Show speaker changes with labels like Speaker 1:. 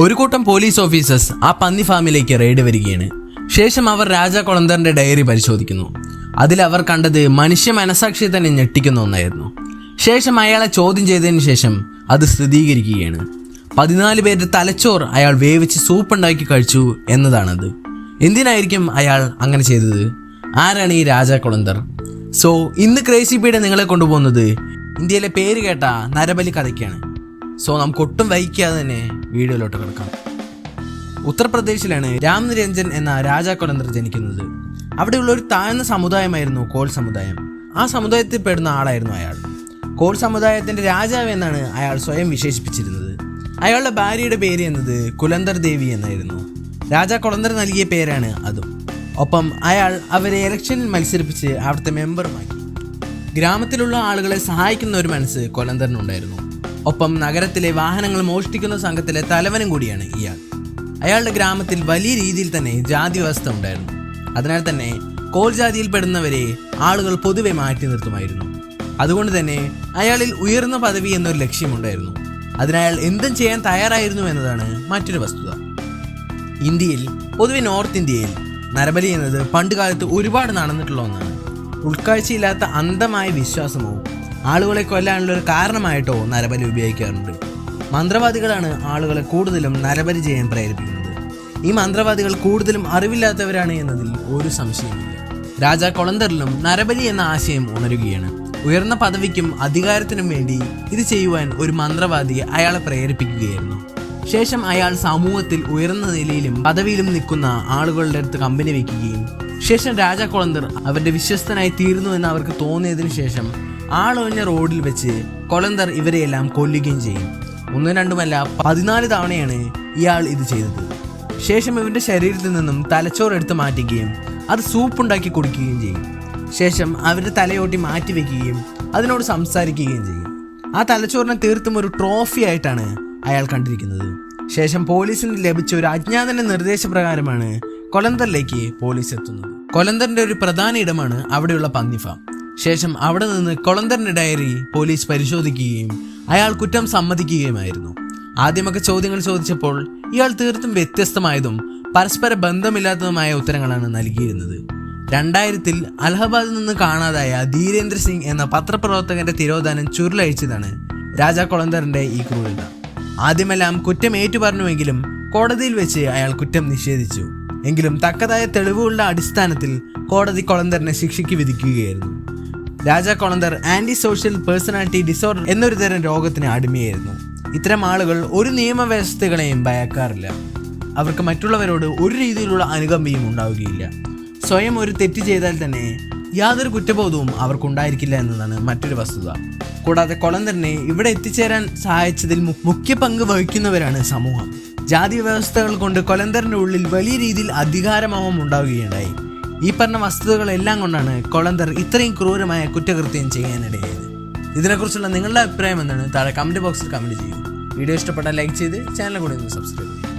Speaker 1: ഒരു കൂട്ടം police officers ആ പന്നി ഫാമിലേക്ക് റെയ്ഡ് വരികയാണ്. ശേഷം അവർ രാജ കൊളന്തറിന്റെ ഡയറി പരിശോധിക്കുന്നു. അതിൽ അവർ കണ്ടത് മനുഷ്യ മനസാക്ഷി തന്നെ ഞെട്ടിക്കുന്ന ഒന്നായിരുന്നു. ശേഷം അയാളെ ചോദ്യം ചെയ്തതിന് ശേഷം അത് സ്ഥിരീകരിക്കുകയാണ്. പതിനാല് പേരുടെ തലച്ചോറ് അയാൾ വേവിച്ച് സൂപ്പ് ഉണ്ടാക്കി കഴിച്ചു എന്നതാണത്. എന്തിനായിരിക്കും അയാൾ അങ്ങനെ ചെയ്തത്? ആരാണ് ഈ രാജ കൊളന്തർ? സോ ഇന്ന് ക്രേസി പീഡ നിങ്ങളെ കൊണ്ടുപോകുന്നത് ഇന്ത്യയിലെ പേര് കേട്ട നരബലി കഥയ്ക്കാണ്. സോ നമുക്ക് ഒട്ടും വൈകാതെ തന്നെ വീഡിയോയിലോട്ട് കിടക്കാം. ഉത്തർപ്രദേശിലാണ് രാംനിരഞ്ജൻ എന്ന രാജാ കൊലന്തർ ജനിക്കുന്നത്. അവിടെയുള്ള ഒരു താഴ്ന്ന സമുദായമായിരുന്നു കോൾ സമുദായം. ആ സമുദായത്തിൽ പെടുന്ന ആളായിരുന്നു അയാൾ. കോൾ സമുദായത്തിന്റെ രാജാവ് എന്നാണ് അയാൾ സ്വയം വിശേഷിപ്പിച്ചിരുന്നത്. അയാളുടെ ഭാര്യയുടെ പേര് എന്നത് കുലന്തർ ദേവി എന്നായിരുന്നു. രാജാ കുളന്തർ നൽകിയ പേരാണ് അതും. ഒപ്പം അയാൾ അവരെ ഇലക്ഷനിൽ മത്സരിപ്പിച്ച് അവിടുത്തെ മെമ്പറുമാക്കി ഗ്രാമത്തിലുള്ള ആളുകളെ സഹായിക്കുന്ന ഒരു മനസ്സ് കൊലന്തറിനുണ്ടായിരുന്നു. ഒപ്പം നഗരത്തിലെ വാഹനങ്ങൾ മോഷ്ടിക്കുന്ന സംഘത്തിലെ തലവനും കൂടിയാണ് ഇയാൾ. അയാളുടെ ഗ്രാമത്തിൽ വലിയ രീതിയിൽ തന്നെ ജാതി വ്യവസ്ഥ ഉണ്ടായിരുന്നു. അതിനാൽ തന്നെ കോൾ ജാതിയിൽപ്പെടുന്നവരെ ആളുകൾ പൊതുവെ മാറ്റി നിർത്തുമായിരുന്നു. അതുകൊണ്ട് തന്നെ അയാളിൽ ഉയർന്ന പദവി എന്നൊരു ലക്ഷ്യമുണ്ടായിരുന്നു. അതിനാൽ എന്തും ചെയ്യാൻ തയ്യാറായിരുന്നു എന്നതാണ് മറ്റൊരു വസ്തുത. ഇന്ത്യയിൽ പൊതുവെ നോർത്ത് ഇന്ത്യയിൽ നരബലി എന്നത് പണ്ട് കാലത്ത് ഒരുപാട് നടന്നിട്ടുള്ള ഒന്നാണ്. ഉൾക്കാഴ്ചയില്ലാത്ത അന്ധമായ വിശ്വാസമോ ആളുകളെ കൊല്ലാനുള്ള ഒരു കാരണമായിട്ടോ നരബലി ഉപയോഗിക്കാറുണ്ട്. മന്ത്രവാദികളാണ് ആളുകളെ കൂടുതലും നരബലി ചെയ്യാൻ പ്രേരിപ്പിക്കുന്നത്. ഈ മന്ത്രവാദികൾ കൂടുതലും അറിവില്ലാത്തവരാണ് എന്നതിൽ ഒരു സംശയമില്ല രാജാ കൊളന്തറിലും നരബലി എന്ന ആശയം ഉണരുകയാണ്. ഉയർന്ന പദവിക്കും അധികാരത്തിനും വേണ്ടി ഇത് ചെയ്യുവാൻ ഒരു മന്ത്രവാദി അയാളെ പ്രേരിപ്പിക്കുകയായിരുന്നു. ശേഷം അയാൾ സമൂഹത്തിൽ ഉയർന്ന നിലയിലും പദവിയിലും നിൽക്കുന്ന ആളുകളുടെ അടുത്ത് കമ്പനി വയ്ക്കുകയും ശേഷം രാജ കൊളന്തർ അവരുടെ വിശ്വസ്തനായി തീരുന്നു എന്ന് അവർക്ക് തോന്നിയതിനു ശേഷം ആളൊഴിഞ്ഞ റോഡിൽ വെച്ച് കൊളന്തർ ഇവരെയെല്ലാം കൊല്ലുകയും ചെയ്യും. ഒന്നും രണ്ടുമല്ല പതിനാല് തവണയാണ് ഇയാൾ ഇത് ചെയ്തത്. ശേഷം ഇവന്റെ ശരീരത്തിൽ നിന്നും തലച്ചോറ് എടുത്ത് മാറ്റുകയും അത് സൂപ്പ് ഉണ്ടാക്കി കുടിക്കുകയും ചെയ്യും. ശേഷം അവരുടെ തലയോട്ടി മാറ്റി വെക്കുകയും അതിനോട് സംസാരിക്കുകയും ചെയ്യും. ആ തലച്ചോറിനെ തീർത്തും ഒരു ട്രോഫി ആയിട്ടാണ് അയാൾ കണ്ടിരിക്കുന്നത്. ശേഷം പോലീസിന് ലഭിച്ച ഒരു അജ്ഞാതന്റെ നിർദ്ദേശപ്രകാരമാണ് കൊലന്തറിലേക്ക് പോലീസ് എത്തുന്നത്. കൊലന്തറിന്റെ ഒരു പ്രധാന ഇടമാണ് അവിടെയുള്ള പന്നി ഫാം ശേഷം അവിടെ നിന്ന് കൊളന്തറിന്റെ ഡയറി പോലീസ് പരിശോധിക്കുകയും അയാൾ കുറ്റം സമ്മതിക്കുകയുമായിരുന്നു. ആദ്യമൊക്കെ ചോദ്യങ്ങൾ ചോദിച്ചപ്പോൾ ഇയാൾ തീർത്തും വ്യത്യസ്തമായതും പരസ്പര ബന്ധമില്ലാത്തതുമായ ഉത്തരങ്ങളാണ് നൽകിയിരുന്നത്. രണ്ടായിരത്തിൽ അലഹബാദിൽ നിന്ന് കാണാതായ ധീരേന്ദ്ര സിംഗ് എന്ന പത്രപ്രവർത്തകന്റെ തിരോധാനം ചുരുളഴിച്ചതാണ് രാജാ കൊളന്തറിന്റെ ഈ ക്രൂരത. ആദ്യമെല്ലാം കുറ്റം ഏറ്റുപറഞ്ഞുവെങ്കിലും കോടതിയിൽ വെച്ച് അയാൾ കുറ്റം നിഷേധിച്ചു. എങ്കിലും തക്കതായ തെളിവുകളുടെ അടിസ്ഥാനത്തിൽ കോടതി കൊളന്തറിനെ ശിക്ഷയ്ക്ക് വിധിക്കുകയായിരുന്നു. Raja Kolander anti social personality disorder എന്നൊരു തരം രോഗത്തിന് അടിമയായിരുന്നു. ഇത്തരം ആളുകൾ ഒരു നിയമവ്യവസ്ഥകളെയും ഭയക്കാറില്ല. അവർക്ക് മറ്റുള്ളവരോട് ഒരു രീതിയിലുള്ള അനുകമ്പയും ഉണ്ടാവുകയില്ല. സ്വയം ഒരു തെറ്റ് ചെയ്താൽ തന്നെ യാതൊരു കുറ്റബോധവും അവർക്കുണ്ടായിരിക്കില്ല എന്നതാണ് മറ്റൊരു വസ്തുത. കൂടാതെ കൊളന്തറിനെ ഇവിടെ എത്തിച്ചേരാൻ സഹായിച്ചതിൽ മുഖ്യ പങ്ക് വഹിക്കുന്നവരാണ് സമൂഹം. ജാതി വ്യവസ്ഥകൾ കൊണ്ട് കൊലന്തറിന്റെ ഉള്ളിൽ വലിയ രീതിയിൽ അധികാരമോഹം ഉണ്ടാവുകയുണ്ടായി. ഈ പറഞ്ഞ വസ്തുതകളെല്ലാം കൊണ്ടാണ് കൊളന്തർ ഇത്രയും ക്രൂരമായ കുറ്റകൃത്യം ചെയ്യാനിടയായത്. ഇതിനെക്കുറിച്ചുള്ള നിങ്ങളുടെ അഭിപ്രായം എന്താണ്? താഴെ കമന്റ് ബോക്സിൽ കമന്റ് ചെയ്യുക വീഡിയോ ഇഷ്ടപ്പെട്ടാൽ ലൈക്ക് ചെയ്ത് ചാനൽ കൂടി ഒന്ന് സബ്സ്ക്രൈബ് ചെയ്യും.